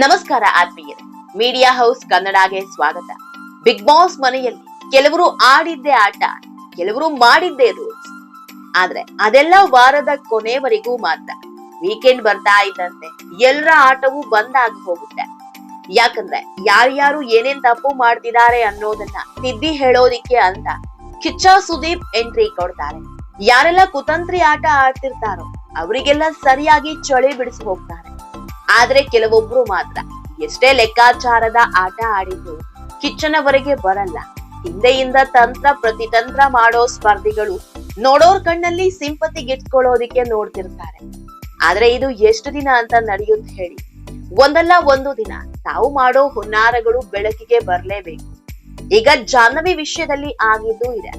ನಮಸ್ಕಾರ ಆತ್ಮೀಯರೇ. Media house ಕನ್ನಡಗೆ ಸ್ವಾಗತ. ಬಿಗ್ ಬಾಸ್ ಮನೆಯಲ್ಲಿ ಕೆಲವರು ಆಡಿದ್ದೇ ಆಟ, ಕೆಲವರು ಮಾಡಿದ್ದೇ ರೂಲ್ಸ್ ಆದ್ರೆ ಅದೆಲ್ಲ ವಾರದ ಕೊನೆವರೆಗೂ ಮಾತ್ರ. ವೀಕೆಂಡ್ ಬರ್ತಾ ಇದ್ದಂತೆ ಎಲ್ಲರ ಆಟವೂ ಬಂದ್ ಆಗಿ ಹೋಗುತ್ತೆ. ಯಾಕಂದ್ರೆ ಯಾರ್ಯಾರು ಏನೇನ್ ತಪ್ಪು ಮಾಡ್ತಿದ್ದಾರೆ ಅನ್ನೋದನ್ನ ತಿದ್ದಿ ಹೇಳೋದಿಕ್ಕೆ ಅಂತ ಕಿಚ್ಚ ಸುದೀಪ್ ಎಂಟ್ರಿ ಕೊಡ್ತಾರೆ. ಯಾರೆಲ್ಲ ಕುತಂತ್ರಿ ಆಟ ಆಡ್ತಿರ್ತಾರೋ, ಅವರಿಗೆಲ್ಲ ಸರಿಯಾಗಿ ಚಳಿ ಬಿಡಿಸಿ ಹೋಗ್ತಾರೆ. ಆದ್ರೆ ಕೆಲವೊಬ್ರು ಮಾತ್ರ. ಎಷ್ಟೇ ಲೆಕ್ಕಾಚಾರದ ಆಟ ಆಡಿದ್ರು ಕಿಚ್ಚನವರೆಗೆ ಬರಲ್ಲ. ಹಿಂದೆಯಿಂದ ತಂತ್ರ ಪ್ರತಿತಂತ್ರ ಮಾಡೋ ಸ್ಪರ್ಧಿಗಳು ನೋಡೋರ್ ಕಣ್ಣಲ್ಲಿ ಸಿಂಪತಿ ಗಿಟ್ಕೊಳ್ಳೋದಿಕ್ಕೆ ನೋಡ್ತಿರ್ತಾರೆ. ಆದ್ರೆ ಇದು ಎಷ್ಟು ದಿನ ಅಂತ ನಡೆಯುತ್ತೆ ಹೇಳಿ. ಒಂದಲ್ಲ ಒಂದು ದಿನ ತಾವು ಮಾಡೋ ಹುನ್ನಾರಗಳು ಬೆಳಕಿಗೆ ಬರ್ಲೇಬೇಕು. ಈಗ ಜಾಹ್ನವಿ ವಿಷಯದಲ್ಲಿ ಆಗಿದ್ದು ಇದೆ.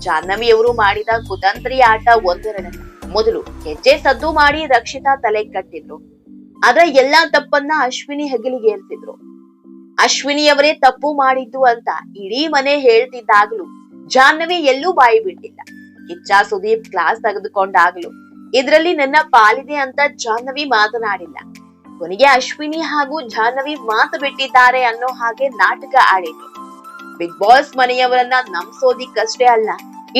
ಜಾಹ್ನವಿಯವರು ಮಾಡಿದ ಕುತಂತ್ರಿ ಆಟ ಒಂದೆರಡಲ್ಲ ಮೊದಲು ಹೆಜ್ಜೆ ಸದ್ದು ಮಾಡಿ ರಕ್ಷಿತಾ ತಲೆ ಕಟ್ಟಿದ್ರು. ಆದ್ರೆ ಎಲ್ಲಾ ತಪ್ಪನ್ನ ಅಶ್ವಿನಿ ಹೆಗಲಿಗೆ ಏರ್ತಿದ್ರು ಅಶ್ವಿನಿಯವರೇ ತಪ್ಪು ಮಾಡಿದ್ದು ಅಂತ ಇಡೀ ಮನೆ ಹೇಳ್ತಿದ್ದಾಗ್ಲೂ ಜಾಹ್ನವಿ ಎಲ್ಲೂ ಬಾಯಿ ಬಿಟ್ಟಿಲ್ಲ. ಕಿಚ್ಚ ಸುದೀಪ್ ಕ್ಲಾಸ್ ತೆಗೆದುಕೊಂಡಾಗ್ಲೂ ಇದ್ರಲ್ಲಿ ನನ್ನ ಪಾಲಿದೆ ಅಂತ ಜಾಹ್ನವಿ ಮಾತನಾಡಿಲ್ಲ. ಕೊನೆಗೆ ಅಶ್ವಿನಿ ಹಾಗೂ ಜಾಹ್ನವಿ ಮಾತು ಬಿಟ್ಟಿದ್ದಾರೆ ಅನ್ನೋ ಹಾಗೆ ನಾಟಕ ಆಡಿದ್ರು. ಬಿಗ್ ಬಾಸ್ ಮನೆಯವರನ್ನ ನಂಬಿಸೋದಿಕ್ಕಷ್ಟೇ ಅಲ್ಲ,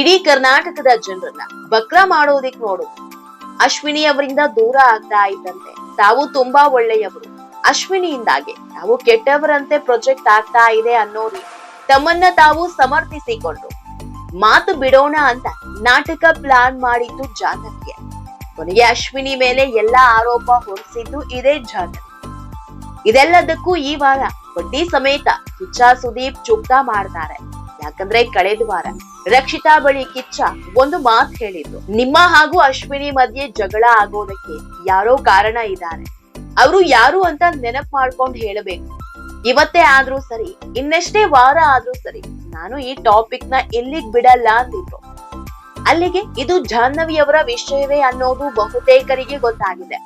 ಇಡೀ ಕರ್ನಾಟಕದ ಜನರನ್ನ ಬಕ್ರ ಮಾಡೋದಿಕ್ ನೋಡು. ಅಶ್ವಿನಿ ಅವರಿಂದ ದೂರ ಆಗ್ತಾ ಇದ್ದಂತೆ. ತಾವು ತುಂಬಾ ಒಳ್ಳೆಯವರು. ಅಶ್ವಿನಿಯಿಂದಾಗಿ ತಾವು ಕೆಟ್ಟವರಂತೆ ಪ್ರೊಜೆಕ್ಟ್ ಆಗ್ತಾ ಇದೆ ಅನ್ನೋ ತಮ್ಮನ್ನ ತಾವು ಸಮರ್ಥಿಸಿಕೊಂಡ್ರು. ಮಾತು ಬಿಡೋಣ ಅಂತ ನಾಟಕ ಪ್ಲಾನ್ ಮಾಡಿದ್ದು ಜಾತಕ್ಕೆ ಕೊನೆಗೆ ಅಶ್ವಿನಿ ಮೇಲೆ ಎಲ್ಲಾ ಆರೋಪ ಹೊರಿಸಿದ್ದು ಇದೇ ಜಾತಕ ಇದೆಲ್ಲದಕ್ಕೂ ಈ ವಾರ ಬಡ್ಡಿ ಸಮೇತ ಕಿಚ್ಚ ಸುದೀಪ್ ಚುಕ್ತಾ ಮಾಡ್ತಾರೆ. ಯಾಕಂದ್ರೆ ಕಳೆದ ವಾರ ರಕ್ಷಿತಾ ಬಳಿ ಕಿಚ್ಚ ಒಂದು ಮಾತು ಹೇಳಿದ್ರು. ನಿಮ್ಮ ಹಾಗೂ ಅಶ್ವಿನಿ ಮಧ್ಯೆ ಜಗಳ ಆಗೋದಕ್ಕೆ ಯಾರೋ ಕಾರಣ ಇದ್ದಾರೆ. ಅವರು ಯಾರು ಅಂತ ನೆನಪ್ ಮಾಡ್ಕೊಂಡು ಹೇಳಬೇಕು. ಇವತ್ತೇ ಆದ್ರೂ ಸರಿ, ಇನ್ನೆಷ್ಟೇ ವಾರ ಆದ್ರೂ ಸರಿ, ನಾನು ಈ ಟಾಪಿಕ್ನ ಇಲ್ಲಿಗ್ ಬಿಡಲ್ಲ ಅಂದಿದ್ರು. ಅಲ್ಲಿಗೆ ಇದು ಜಾಹ್ನವಿಯವರ ವಿಷಯವೇ ಅನ್ನೋದು ಬಹುತೇಕರಿಗೆ ಗೊತ್ತಾಗಿದೆ.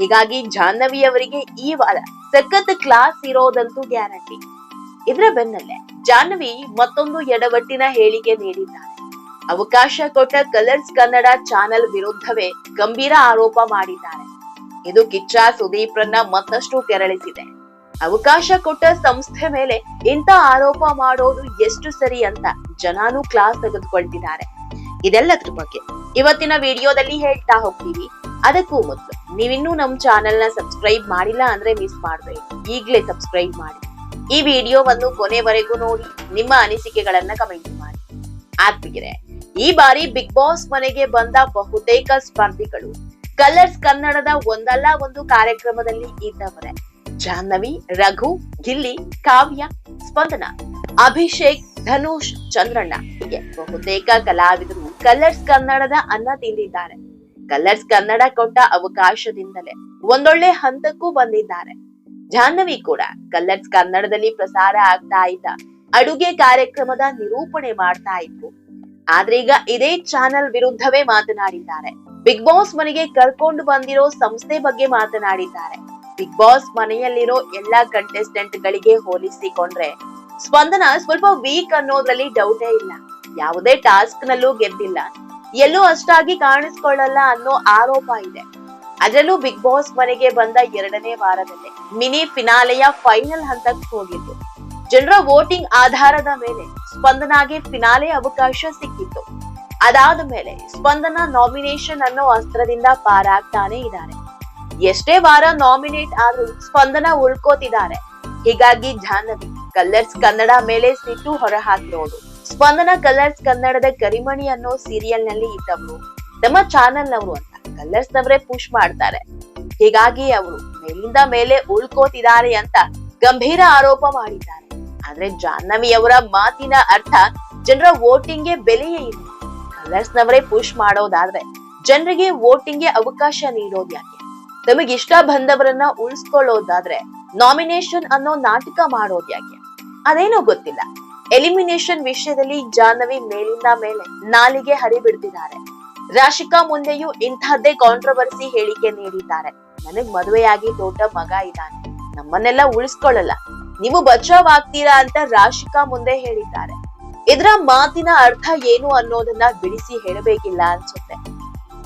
ಹೀಗಾಗಿ ಜಾಹ್ನವಿಯವರಿಗೆ ಈ ವಾರ ಸಖತ್ ಕ್ಲಾಸ್ ಇರೋದಂತೂ ಗ್ಯಾರಂಟಿ. ಇದರ ಬೆನ್ನಲ್ಲೇ ಜಾಹ್ನವಿ ಮತ್ತೊಂದು ಎಡವಟ್ಟಿನ ಹೇಳಿಕೆ ನೀಡಿದ್ದಾರೆ ಅವಕಾಶ ಕೊಟ್ಟ ಕಲರ್ಸ್ ಕನ್ನಡ ಚಾನೆಲ್ ವಿರುದ್ಧವೇ ಗಂಭೀರ ಆರೋಪ ಮಾಡಿದ್ದಾರೆ. ಇದು ಕಿಚ್ಚ ಸುದೀಪ್ರನ್ನ ಮತ್ತಷ್ಟು ಕೆರಳಿಸಿದೆ. ಅವಕಾಶ ಕೊಟ್ಟ ಸಂಸ್ಥೆ ಮೇಲೆ ಇಂಥ ಆರೋಪ ಮಾಡೋದು ಎಷ್ಟು ಸರಿ ಅಂತ ಜನಾನು ಕ್ಲಾಸ್ ತೆಗೆದುಕೊಳ್ತಿದ್ದಾರೆ. ಇದೆಲ್ಲದ್ರ ಬಗ್ಗೆ ಇವತ್ತಿನ ವಿಡಿಯೋದಲ್ಲಿ ಹೇಳ್ತಾ ಹೋಗ್ತೀವಿ. ಅದಕ್ಕೂ ಮೊದಲು ನೀವಿನ್ನೂ ನಮ್ ಚಾನೆಲ್ನ ಸಬ್ಸ್ಕ್ರೈಬ್ ಮಾಡಿಲ್ಲ ಅಂದ್ರೆ ಮಿಸ್ ಮಾಡಬೇಡಿ. ಈಗಲೇ ಸಬ್ಸ್ಕ್ರೈಬ್ ಮಾಡಿ. ಈ ವಿಡಿಯೋವನ್ನು ಕೊನೆವರೆಗೂ ನೋಡಿ, ನಿಮ್ಮ ಅನಿಸಿಕೆಗಳನ್ನ ಕಮೆಂಟ್ ಮಾಡಿ. ಆತ್ಮಿಗಿರೆ ಈ ಬಾರಿ ಬಿಗ್ ಬಾಸ್ ಮನೆಗೆ ಬಂದ ಬಹುತೇಕ ಸ್ಪರ್ಧಿಗಳು ಕಲರ್ಸ್ ಕನ್ನಡದ ಒಂದಲ್ಲ ಒಂದು ಕಾರ್ಯಕ್ರಮದಲ್ಲಿ ಇದ್ದವರೇ. ಜಾಹ್ನವಿ, ರಘು, ಗಿಲ್ಲಿ, ಕಾವ್ಯ, ಸ್ಪಂದನ, ಅಭಿಷೇಕ್, ಧನುಷ್, ಚಂದ್ರಣ್ಣ, ಹೀಗೆ ಬಹುತೇಕ ಕಲಾವಿದರು ಕಲರ್ಸ್ ಕನ್ನಡದ ಅನ್ನ ತಿಂದಿದ್ದಾರೆ. ಕಲರ್ಸ್ ಕನ್ನಡ ಕೊಟ್ಟ ಅವಕಾಶದಿಂದಲೇ ಒಂದೊಳ್ಳೆ ಹಂತಕ್ಕೂ ಬಂದಿದ್ದಾರೆ. ಜಾಹ್ನವಿ ಕೂಡ ಕಲರ್ಸ್ ಕನ್ನಡದಲ್ಲಿ ಪ್ರಸಾರ ಆಗ್ತಾ ಇದ್ದ ಅಡುಗೆ ಕಾರ್ಯಕ್ರಮದ ನಿರೂಪಣೆ ಮಾಡ್ತಾ ಇತ್ತು ಆದ್ರೆ ಈಗ ಇದೇ ಚಾನೆಲ್ ವಿರುದ್ಧವೇ ಮಾತನಾಡಿದ್ದಾರೆ. ಬಿಗ್ ಬಾಸ್ ಮನೆಗೆ ಕರ್ಕೊಂಡು ಬಂದಿರೋ ಸಂಸ್ಥೆ ಬಗ್ಗೆ ಮಾತನಾಡಿದ್ದಾರೆ. ಬಿಗ್ ಬಾಸ್ ಮನೆಯಲ್ಲಿರೋ ಎಲ್ಲಾ ಕಂಟೆಸ್ಟೆಂಟ್ ಗಳಿಗೆ ಹೋಲಿಸಿಕೊಂಡ್ರೆ ಸ್ಪಂದನ ಸ್ವಲ್ಪ ವೀಕ್ ಅನ್ನೋದ್ರಲ್ಲಿ ಡೌಟೇ ಇಲ್ಲ. ಯಾವುದೇ ಟಾಸ್ಕ್ ನಲ್ಲೂ ಗೆದ್ದಿಲ್ಲ. ಎಲ್ಲೂ ಅಷ್ಟಾಗಿ ಕಾಣಿಸ್ಕೊಳ್ಳಲ್ಲ ಅನ್ನೋ ಆರೋಪ ಇದೆ. ಅದರಲ್ಲೂ ಬಿಗ್ ಬಾಸ್ ಮನೆಗೆ ಬಂದ ಎರಡನೇ ವಾರದಲ್ಲೇ ಮಿನಿ ಫಿನಾಲೆಯ ಫೈನಲ್ ಹಂತಕ್ಕೆ ಹೋಗಿತ್ತು ಜನರ ವೋಟಿಂಗ್ ಆಧಾರದ ಮೇಲೆ ಸ್ಪಂದನಾಗೆ ಫಿನಾಲೆ ಅವಕಾಶ ಸಿಕ್ಕಿತ್ತು. ಅದಾದ ಮೇಲೆ ಸ್ಪಂದನ ನಾಮಿನೇಷನ್ ಅನ್ನೋ ಅಸ್ತ್ರದಿಂದ ಪಾರಾಗ್ತಾನೆ ಇದ್ದಾರೆ. ಎಷ್ಟೇ ವಾರ ನಾಮಿನೇಟ್ ಆದ್ರೂ ಸ್ಪಂದನ ಉಳ್ಕೋತಿದ್ದಾರೆ. ಹೀಗಾಗಿ ಜಾಹ್ನವಿ, ಕಲರ್ಸ್ ಕನ್ನಡ ಮೇಲೆ ಸಿಟ್ಟು ಹೊರಹಾಕಿರೋದು ಸ್ಪಂದನ ಕಲರ್ಸ್ ಕನ್ನಡದ ಕರಿಮಣಿ ಅನ್ನೋ ಸೀರಿಯಲ್ನಲ್ಲಿ ಇದ್ದವರು ತಮ್ಮ ಚಾನೆಲ್ ನವರು ಅಂತ ಕಲರ್ಸ್ ನವರೇ ಪುಷ್ ಮಾಡ್ತಾರೆ. ಹೀಗಾಗಿ ಅವರು ಮೇಲಿಂದ ಮೇಲೆ ಉಳ್ಕೋತಿದ್ದಾರೆ ಅಂತ ಗಂಭೀರ ಆರೋಪ ಮಾಡಿದ್ದಾರೆ. ಆದ್ರೆ ಜಾಹ್ನವಿ ಅವರ ಮಾತಿನ ಅರ್ಥ ಜನರ ವೋಟಿಂಗ್ಗೆ ಬೆಲೆಯೇ ಇಲ್ಲ. ಕಲರ್ಸ್ ನವರೇ ಪುಷ್ ಮಾಡೋದಾದ್ರೆ ಜನರಿಗೆ ವೋಟಿಂಗ್ಗೆ ಅವಕಾಶ ನೀಡೋದ್ ಯಾಕೆ? ಇಷ್ಟ ಬಂದವರನ್ನ ಉಳಿಸ್ಕೊಳ್ಳೋದಾದ್ರೆ ನಾಮಿನೇಷನ್ ಅನ್ನೋ ನಾಟಕ ಮಾಡೋದ್ ಯಾಕೆ? ಅದೇನೋ ಗೊತ್ತಿಲ್ಲ. ಎಲಿಮಿನೇಷನ್ ವಿಷಯದಲ್ಲಿ ಜಾಹ್ನವಿ ಮೇಲಿಂದ ಮೇಲೆ ನಾಲಿಗೆ ಹರಿಬಿಡ್ತಿದ್ದಾರೆ. ರಾಶಿಕಾ ಮುಂದೆಯೂ ಇಂಥದ್ದೇ ಕಾಂಟ್ರವರ್ಸಿ ಹೇಳಿಕೆ ನೀಡಿದ್ದಾರೆ. ನನಗ್ ಮದುವೆಯಾಗಿ ದೊಡ್ಡ ಮಗ ಇದ್ದಾನೆ. ನಮ್ಮನ್ನೆಲ್ಲ ಉಳಿಸ್ಕೊಳ್ಳಲ್ಲ. ನೀವು ಬಚಾವ್ ಆಗ್ತೀರಾ ಅಂತ ರಾಶಿಕಾ ಮುಂದೆ ಹೇಳಿದ್ದಾರೆ. ಇದರ ಮಾತಿನ ಅರ್ಥ ಏನು ಅನ್ನೋದನ್ನ ಬಿಡಿಸಿ ಹೇಳಬೇಕಿಲ್ಲ ಅನ್ಸುತ್ತೆ.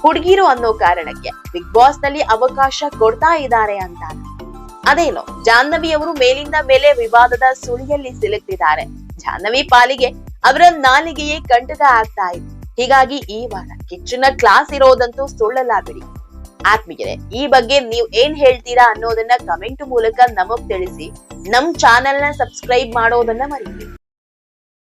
ಹುಡುಗಿರು ಅನ್ನೋ ಕಾರಣಕ್ಕೆ ಬಿಗ್ ಬಾಸ್ನಲ್ಲಿ ಅವಕಾಶ ಕೊಡ್ತಾ ಇದ್ದಾರೆ ಅಂತ ಅದೇನೋ, ಜಾಹ್ನವಿ ಅವರು ಮೇಲಿಂದ ಮೇಲೆ ವಿವಾದದ ಸುಳಿಯಲ್ಲಿ ಸಿಲುಕ್ತಿದ್ದಾರೆ ಜಾಹ್ನವಿ ಪಾಲಿಗೆ ಅವರ ನಾಲಿಗೆಯೇ ಕಂಟಕ ಆಗ್ತಾ ಇದೆ. ಹೀಗಾಗಿ ಈ ವಾರ ಕಿಚ್ಚನ ಕ್ಲಾಸ್ ಇರೋದಂತೂ ಸುಳ್ಳಲ್ಲ ಬಿಡಿ ಈ ಬಗ್ಗೆ ನೀವ್ ಏನ್ ಹೇಳ್ತೀರಾ ಅನ್ನೋದನ್ನ ಕಮೆಂಟ್ ಮೂಲಕ ನಮಗ್ ತಿಳಿಸಿ, ನಮ್ ಚಾನೆಲ್ನ ಸಬ್ಸ್ಕ್ರೈಬ್ ಮಾಡೋದನ್ನ ಮರಿಬೇಡಿ.